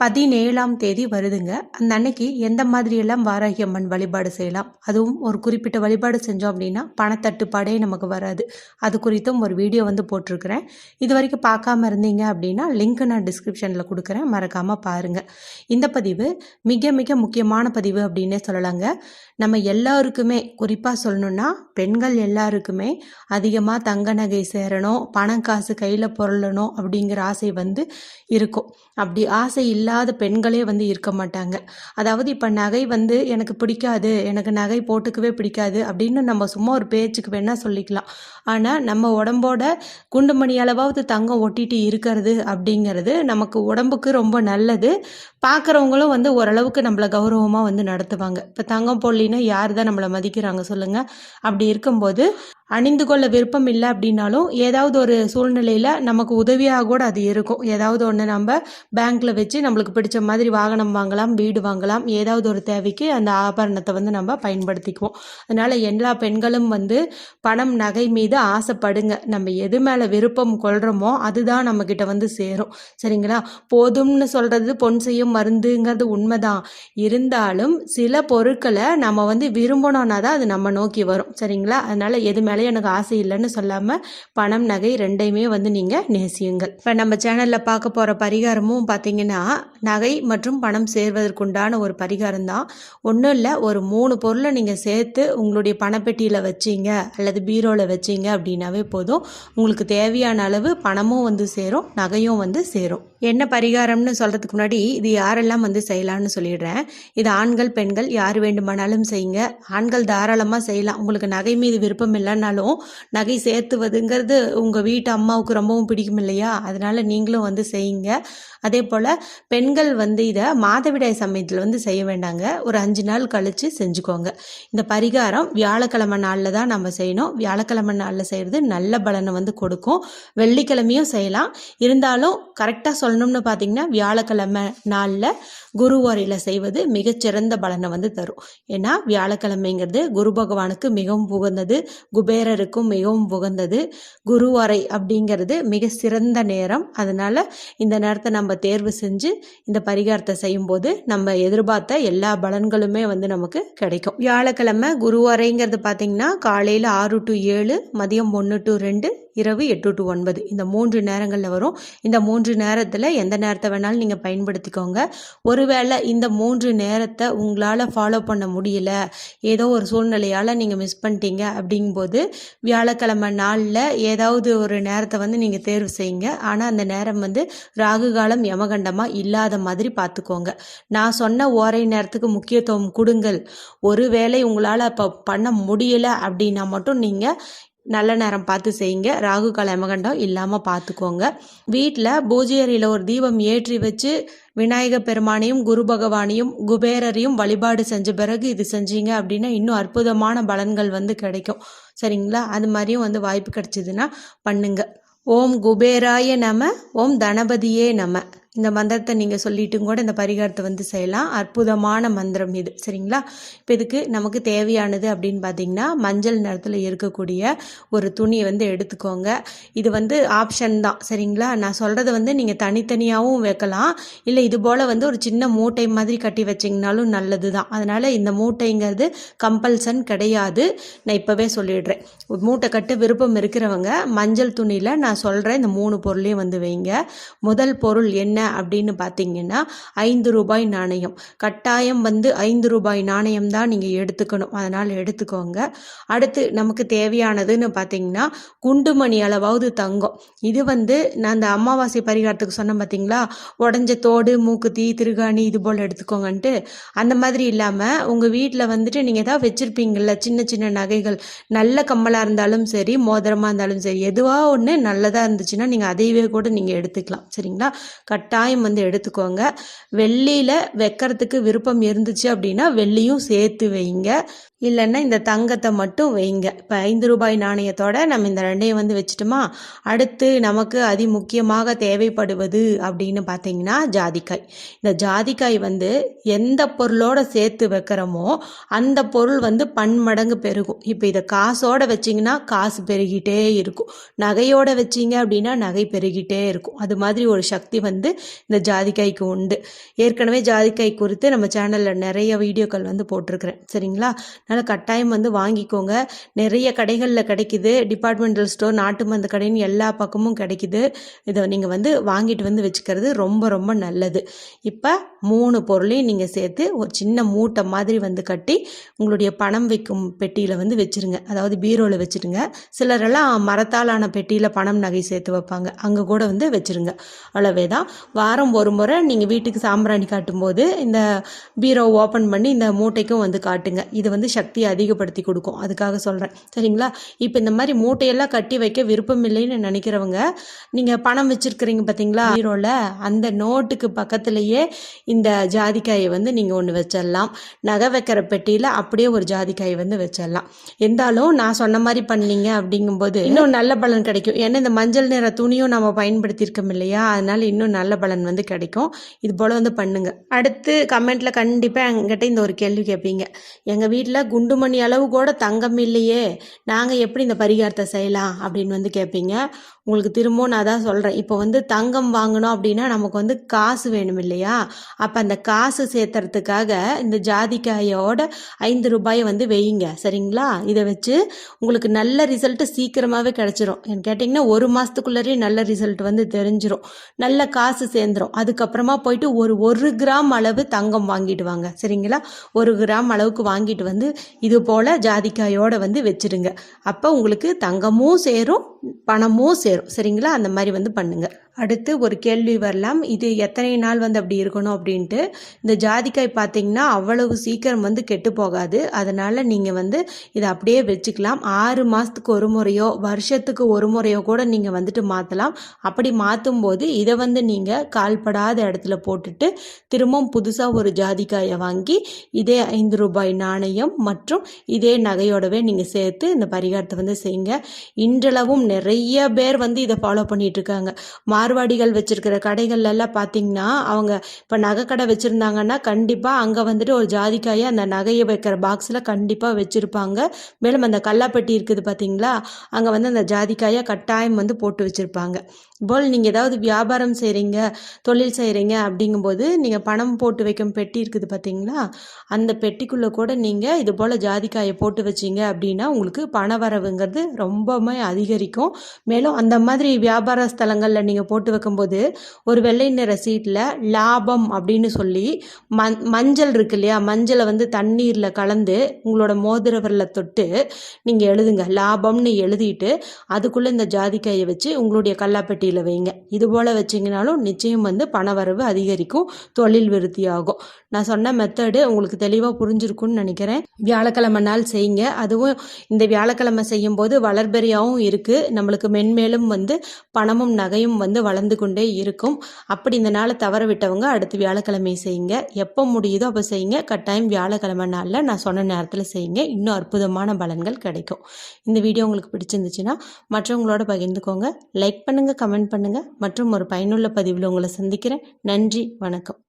பதினேழாம் தேதி வருதுங்க. அந்த அன்னைக்கு எந்த மாதிரியெல்லாம் வாராகி அம்மன் வழிபாடு செய்யலாம்? அதுவும் ஒரு குறிப்பிட்ட வழிபாடு செஞ்சோம் அப்படின்னா பணத்தட்டுப்பாடே நமக்கு வராது. அது குறித்தும் ஒரு வீடியோ வந்து போட்டிருக்கிறேன். இது வரைக்கும் பார்க்காம இருந்தீங்க அப்படின்னா லிங்க் நான் டிஸ்கிரிப்ஷனில் கொடுக்குறேன். மறக்காமல் பாருங்கள் இந்த பதிவு மிக மிக முக்கியமான பதிவு அப்படின்னே சொல்லலாங்க. நம்ம எல்லாருக்குமே குறிப்பாக சொல்லணும்னா பெண்கள் எல்லாருக்குமே அதிகமாக தங்க நகை சேரணும் பணம் காசு கையில் பொருளணும் அப்படிங்கிற ஆசை வந்து இருக்கும். அப்படி ஆசை இல்லை இல்லாத பெண்களே வந்து இருக்க மாட்டாங்க. அதாவது இப்போ நகை வந்து எனக்கு பிடிக்காது எனக்கு நகை போட்டுக்கவே பிடிக்காது அப்படின்னு நம்ம சும்மா ஒரு பேச்சுக்கு வேணால் சொல்லிக்கலாம். ஆனால் நம்ம உடம்போட குண்டுமணி அளவாவது தங்கம் ஒட்டிட்டு இருக்கிறது அப்படிங்கிறது நமக்கு உடம்புக்கு ரொம்ப நல்லது. பார்க்குறவங்களும் வந்து ஓரளவுக்கு நம்மளை கௌரவமாக வந்து நடத்துவாங்க. இப்போ தங்கம் போடலின்னா யார் தான் நம்மளை மதிக்கிறாங்க சொல்லுங்கள் அப்படி இருக்கும்போது அணிந்து கொள்ள விருப்பம் இல்லை அப்படின்னாலும் ஏதாவது ஒரு சூழ்நிலையில் நமக்கு உதவியாக கூட அது இருக்கும். ஏதாவது ஒன்று நம்ம பேங்க்கில் வச்சு நம்மளுக்கு பிடிச்ச மாதிரி வாகனம் வாங்கலாம் வீடு வாங்கலாம் ஏதாவது ஒரு தேவைக்கு அந்த ஆபரணத்தை வந்து நம்ம பயன்படுத்திக்குவோம். அதனால் எல்லா பெண்களும் வந்து பணம் நகை மீது ஆசைப்படுங்க. நம்ம எது மேலே விருப்பம் கொள்கிறோமோ அதுதான் நம்மக்கிட்ட வந்து சேரும். சரிங்களா? போதும்னு சொல்கிறது பொன் செய்யும் மருந்துங்கிறது உண்மைதான். இருந்தாலும் சில பொருட்களை நம்ம வந்து விரும்பணும்னா தான் அது நம்ம நோக்கி வரும். சரிங்களா? அதனால் எது மேலே எனக்கு ஆசை இல்லைன்னு சொல்லாமல் பணம் நகை ரெண்டையுமே வந்து நீங்கள் நேசியுங்கள். இப்போ நம்ம சேனலில் பார்க்க போகிற பரிகாரமும் பார்த்தீங்கன்னா நகை மற்றும் பணம் சேர்வதற்குண்டான ஒரு பரிகாரம் தான். ஒன்றும் இல்லை ஒரு மூணு பொருளை நீங்கள் சேர்த்து உங்களுடைய பணப்பெட்டியில் வச்சீங்க அல்லது பீரோவில் வச்சீங்க அப்படின்னாவே போதும். உங்களுக்கு தேவையான அளவு பணமும் வந்து சேரும் நகையும் வந்து சேரும். என்ன பரிகாரம்னு சொல்கிறதுக்கு முன்னாடி இது யாரெல்லாம் வந்து செய்யலாம்னு சொல்லிடுறேன். இது ஆண்கள் பெண்கள் யார் வேண்டுமானாலும் செய்யுங்க. ஆண்கள் தாராளமாக செய்யலாம். உங்களுக்கு நகை மீது விருப்பம் இல்லைன்னா இல்லைன்னாலும் நகை சேர்த்துவதுங்கிறது உங்கள் வீட்டு அம்மாவுக்கு ரொம்பவும் பிடிக்கும் இல்லையா? அதனால் நீங்களும் வந்து செய்யுங்க. அதே போல் பெண்கள் வந்து இதை மாதவிடாய் சமயத்தில் வந்து செய்ய வேண்டாங்க. ஒரு அஞ்சு நாள் கழித்து செஞ்சுக்கோங்க. இந்த பரிகாரம் வியாழக்கிழமை நாளில் தான் நம்ம செய்யணும். வியாழக்கிழமை நாளில் செய்கிறது நல்ல பலனை வந்து கொடுக்கும். வெள்ளிக்கிழமையும் செய்யலாம். இருந்தாலும் கரெக்டாக சொல்லணும்னு பார்த்தீங்கன்னா வியாழக்கிழமை நாளில் குருவாரியில் செய்வது மிகச்சிறந்த பலனை வந்து தரும். ஏன்னா வியாழக்கிழமைங்கிறது குரு பகவானுக்கு மிகவும் உகந்தது. குபேரருக்கும் மிகவும் உகந்தது. குருவாரை அப்படிங்கிறது மிக சிறந்த நேரம். அதனால் இந்த நேரத்தை நம்ம தேர்வு செஞ்சு இந்த பரிகாரத்தை செய்யும்போது நம்ம எதிர்பார்த்த எல்லா பலன்களுமே வந்து நமக்கு கிடைக்கும். வியாழக்கிழமை குருவாரைங்கிறது பார்த்தீங்கன்னா காலையில் ஆறு டு ஏழு மதியம் ஒன்று டு ரெண்டு இரவு எட்டு டு ஒன்பது. இந்த மூன்று நேரங்களில் வரும். இந்த மூன்று நேரத்தில் எந்த நேரத்தை வேணாலும் நீங்கள் பயன்படுத்திக்கோங்க. ஒருவேளை இந்த மூன்று நேரத்தை உங்களால் ஃபாலோ பண்ண முடியல. ஏதோ ஒரு சூழ்நிலையால் நீங்கள் மிஸ் பண்ணிட்டீங்க அப்படிங்கும்போது வியாழக்கிழமை நாளில் ஏதாவது ஒரு நேரத்தை வந்து நீங்கள் தேர்வு செய்யுங்க. ஆனால் அந்த நேரம் வந்து ராகு காலம் யமகண்டமாக இல்லாத மாதிரி பார்த்துக்கோங்க. நான் சொன்ன ஓரை நேரத்துக்கு முக்கியத்துவம் கொடுங்கள். ஒருவேளை உங்களால் இப்போ பண்ண முடியலை அப்படின்னா மட்டும் நீங்கள் நல்ல நேரம் பார்த்து செய்யுங்க. ராகு கால யமகண்டம் இல்லாமல் பார்த்துக்கோங்க. வீட்டில் பூஜை அறையில் ஒரு தீபம் ஏற்றி வச்சு விநாயக பெருமானையும் குரு பகவானையும் குபேரரையும் வழிபாடு செஞ்ச பிறகு இது செஞ்சீங்க அப்படின்னா இன்னும் அற்புதமான பலன்கள் வந்து கிடைக்கும். சரிங்களா? அது மாதிரியும் வந்து வாய்ப்பு கிடைச்சிதுன்னா பண்ணுங்க. ஓம் குபேராய நம ஓம் தனபதியே நம. இந்த மந்திரத்தை நீங்கள் சொல்லிட்டும் கூட இந்த பரிகாரத்தை வந்து செய்யலாம். அற்புதமான மந்திரம் இது. சரிங்களா? இப்போ இதுக்கு நமக்கு தேவையானது அப்படின்னு பார்த்தீங்கன்னா மஞ்சள் நிறத்தில் இருக்கக்கூடிய ஒரு துணியை வந்து எடுத்துக்கோங்க. இது வந்து ஆப்ஷன் தான். சரிங்களா? நான் சொல்கிறத வந்து நீங்கள் தனித்தனியாகவும் வைக்கலாம். இல்லை இது போல் வந்து ஒரு சின்ன மூட்டை மாதிரி கட்டி வச்சிங்கனாலும் நல்லது தான். அதனால் இந்த மூட்டைங்கிறது கம்பல்சன் கிடையாது. நான் இப்போவே சொல்லிடுறேன். மூட்டை கட்ட விருப்பம் இருக்கிறவங்க மஞ்சள் துணியில் நான் சொல்கிறேன் இந்த மூணு பொருளையும் வந்து வைங்க. முதல் பொருள் என்ன அப்படின்னு பார்த்தீங்கன்னா ஐந்து ரூபாய் நாணயம். கட்டாயம் வந்து ஐந்து ரூபாய் நாணயம் தான் நீங்கள் எடுத்துக்கணும். அதனால் எடுத்துக்கோங்க. அடுத்து நமக்கு தேவையானதுன்னு பார்த்தீங்கன்னா குண்டுமணி அளவாவது தங்கம். இது வந்து நான் அந்த அமாவாசை பரிகாரத்துக்கு சொன்னேன் பார்த்தீங்களா உடஞ்ச தோடு மூக்குத்தி திருகாணி இது போல் எடுத்துக்கோங்கன்ட்டு. அந்த மாதிரி இல்லாமல் உங்கள் வீட்டில் வந்துட்டு நீங்கள் ஏதாவது வச்சுருப்பீங்கள்ல சின்ன சின்ன நகைகள். நல்ல கம்மலாக இருந்தாலும் சரி மோதிரமாக இருந்தாலும் சரி எதுவாக ஒன்று நல்லதாக இருந்துச்சுன்னா நீங்கள் அதையவே கூட நீங்கள் எடுத்துக்கலாம். சரிங்களா? கட் கட்டாயம் வந்து எடுத்துக்கோங்க. வெள்ளியில் வைக்கிறதுக்கு விருப்பம் இருந்துச்சு அப்படின்னா வெள்ளியும் சேர்த்து வைங்க. இல்லைன்னா இந்த தங்கத்தை மட்டும் வைங்க. இப்போ ஐந்து ரூபாய் நாணயத்தோட நம்ம இந்த ரெண்டையும் வந்து வச்சுட்டோமா? அடுத்து நமக்கு அதி முக்கியமாக தேவைப்படுவது அப்படின்னு பார்த்தீங்கன்னா ஜாதிக்காய். இந்த ஜாதிக்காய் வந்து எந்த பொருளோட சேர்த்து வைக்கிறோமோ அந்த பொருள் வந்து பன்மடங்கு பெருகும். இப்போ இதை காசோட வச்சிங்கன்னா காசு பெருகிட்டே இருக்கும். நகையோட வச்சிங்க அப்படின்னா நகை பெருகிட்டே இருக்கும். அது மாதிரி ஒரு சக்தி வந்து இந்த ஜாதிக்காய்க்கு உண்டு. ஏற்கனவே ஜாதிக்காய் குறித்து நம்ம சேனலில் நிறைய வீடியோக்கள் வந்து போட்டிருக்கிறேன். சரிங்களா? அதனால் கட்டாயம் வந்து வாங்கிக்கோங்க. நிறைய கடைகளில் கிடைக்குது. டிபார்ட்மெண்டல் ஸ்டோர் நாட்டு மருந்து கடைன்னு எல்லா பக்கமும் கிடைக்குது. இதை நீங்கள் வந்து வாங்கிட்டு வந்து வச்சுக்கிறது ரொம்ப ரொம்ப நல்லது. இப்போ மூணு பொருளையும் நீங்கள் சேர்த்து ஒரு சின்ன மூட்டை மாதிரி வந்து கட்டி உங்களுடைய பணம் வைக்கும் பெட்டியில் வந்து வச்சுருங்க. அதாவது பீரோவில் வச்சுருங்க. சிலரெல்லாம் மரத்தாலான பெட்டியில் பணம் நகை சேர்த்து வைப்பாங்க. அங்கே கூட வந்து வச்சுருங்க. அவ்வளவே தான் வாரம் ஒரு முறை நீங்கள் வீட்டுக்கு சாம்பிராணி காட்டும்போது இந்த பீரோ ஓப்பன் பண்ணி இந்த மூட்டைக்கும் வந்து காட்டுங்க. இது வந்து சக்தியை அதிகப்படுத்தி கொடுக்கும். அதுக்காக சொல்கிறேன் சரிங்களா? இப்போ இந்த மாதிரி மூட்டையெல்லாம் கட்டி வைக்க விருப்பம் இல்லைன்னு நினைக்கிறவங்க நீங்கள் பணம் வச்சுருக்கிறீங்க பார்த்தீங்களா பீரோவில் அந்த நோட்டுக்கு பக்கத்துலேயே இந்த ஜாதிக்காயை வந்து நீங்கள் ஒன்று வச்சிடலாம். நகை வைக்கிற பெட்டியில் அப்படியே ஒரு ஜாதிக்காயை வந்து வச்சிடலாம். இருந்தாலும் நான் சொன்ன மாதிரி பண்ணீங்க அப்படிங்கும்போது இன்னும் நல்ல பலன் கிடைக்கும். ஏன்னா இந்த மஞ்சள் நிற துணியும் நம்ம பயன்படுத்தியிருக்கோம் இல்லையா? அதனால இன்னும் நல்ல பலன் வந்து கிடைக்கும். இது போல் வந்து பண்ணுங்க. அடுத்து கமெண்ட்ல கண்டிப்பாக எங்கிட்ட இந்த ஒரு கேள்வி கேட்பீங்க எங்கள் வீட்டில் குண்டுமணி அளவு கூட தங்கம் இல்லையே. நாங்கள் எப்படி இந்த பரிகாரத்தை செய்யலாம் அப்படின்னு வந்து கேட்பீங்க உங்களுக்கு திரும்பவும் நான் தான் சொல்கிறேன் இப்போ வந்து தங்கம் வாங்கணும் அப்படின்னா நமக்கு வந்து காசு வேணும் இல்லையா? அப்போ அந்த காசு சேர்த்துறதுக்காக இந்த ஜாதிக்காயோட ஐந்து ரூபாயை வந்து வையுங்க. சரிங்களா? இதை வச்சு உங்களுக்கு நல்ல ரிசல்ட்டு சீக்கிரமாகவே கிடச்சிரும். ஏன்னு கேட்டிங்கன்னா ஒரு மாதத்துக்குள்ளேயே நல்ல ரிசல்ட் வந்து தெரிஞ்சிரும். நல்ல காசு சேர்ந்துரும். அதுக்கப்புறமா போயிட்டு ஒரு ஒரு கிராம் அளவு தங்கம் வாங்கிட்டு வாங்க. சரிங்களா? ஒரு கிராம் அளவுக்கு வாங்கிட்டு வந்து இது போல் ஜாதிக்காயோட வந்து வச்சிருங்க. அப்போ உங்களுக்கு தங்கமும் சேரும் பணமும் சேரும். சரிங்களா? அந்த மாதிரி வந்து பண்ணுங்கள் அடுத்து ஒரு கேள்வி வரலாம். இது எத்தனை நாள் வந்து அப்படி இருக்கணும் அப்படின்ட்டு. இந்த ஜாதிக்காய் பார்த்தீங்கன்னா அவ்வளவு சீக்கிரம் வந்து கெட்டு போகாது. அதனால் நீங்கள் வந்து இதை அப்படியே வச்சுக்கலாம். ஆறு மாதத்துக்கு ஒரு முறையோ வருஷத்துக்கு ஒரு முறையோ கூட நீங்கள் வந்துட்டு மாற்றலாம் அப்படி மாற்றும் போது இதை வந்து நீங்கள் கால்படாத இடத்துல போட்டுட்டு திரும்பவும் புதுசாக ஒரு ஜாதிக்காயை வாங்கி இதே ஐந்து ரூபாய் நாணயம் மற்றும் இதே நகையோடவே நீங்கள் சேர்த்து இந்த பரிகாரத்தை வந்து செய்யுங்க. இன்றளவும் நிறைய பேர் வந்து இதை ஃபாலோ பண்ணிகிட்ருக்காங்க இருக்காங்க. மார்வாடிகள் வச்சிருக்கிற கடைகள்லாம் பார்த்தீங்கன்னா அவங்க இப்போ நகை கடை வச்சுருந்தாங்கன்னா கண்டிப்பாக அங்கே வந்துட்டு ஒரு ஜாதிக்காயை அந்த நகையை வைக்கிற பாக்ஸில் கண்டிப்பாக வச்சுருப்பாங்க. மேலும் அந்த கல்லாப்பட்டி இருக்குது பார்த்தீங்களா அங்கே வந்து அந்த ஜாதிக்காயை கட்டாயம் வந்து போட்டு வச்சுருப்பாங்க. போல் நீங்கள் ஏதாவது வியாபாரம் செய்கிறீங்க தொழில் செய்கிறீங்க அப்படிங்கும்போது நீங்கள் பணம் போட்டு வைக்கும் பெட்டி இருக்குது பார்த்தீங்களா அந்த பெட்டிக்குள்ளே கூட நீங்கள் இது போல் ஜாதிக்காயை போட்டு வச்சிங்க அப்படின்னா உங்களுக்கு பண வரவுங்கிறது ரொம்பவுமே அதிகரிக்கும். மேலும் அந்த மாதிரி வியாபார ஸ்தலங்களில் நீங்கள் போட்டு வைக்கும்போது ஒரு வெள்ளை நிற சீட்டில் லாபம் அப்படின்னு சொல்லி மஞ் மஞ்சள் இருக்கு இல்லையா? மஞ்சளை வந்து தண்ணீரில் கலந்து உங்களோட மோதிரவரில் தொட்டு நீங்கள் எழுதுங்க. லாபம்னு எழுதிட்டு அதுக்குள்ளே இந்த ஜாதிக்காயை வச்சு உங்களுடைய கல்லாப்பெட்டியில் வைங்க. இது போல் வச்சிங்கனாலும் நிச்சயம் வந்து பணவரவு அதிகரிக்கும் தொழில் விருத்தி ஆகும் நான் சொன்ன மெத்தடு உங்களுக்கு தெளிவாக புரிஞ்சிருக்கும்னு நினைக்கிறேன். வியாழக்கிழமை நாள் செய்யுங்க. அதுவும் இந்த வியாழக்கிழமை செய்யும்போது வளர்பெரியாகவும் இருக்குது நம்மளுக்கு மென்மேலும் வந்து பணமும் நகையும் வந்து வளர்ந்து கொண்டே இருக்கும். அப்படி இந்த நாளை தவற விட்டவங்க அடுத்து வியாழக்கிழமை செய்யுங்க. எப்போ முடியுதோ அப்போ செய்யுங்க. கட்டாயம் வியாழக்கிழமை நாளில் நான் சொன்ன நேரத்தில் செய்யுங்க. இன்னும் அற்புதமான பலன்கள் கிடைக்கும். இந்த வீடியோ உங்களுக்கு பிடிச்சிருந்துச்சுன்னா மற்றவங்களோட பகிர்ந்துக்கோங்க. லைக் பண்ணுங்கள் கமெண்ட் பண்ணுங்கள் மற்றும் ஒரு பயனுள்ள பதிவில் உங்களை சந்திக்கிறேன். நன்றி வணக்கம்.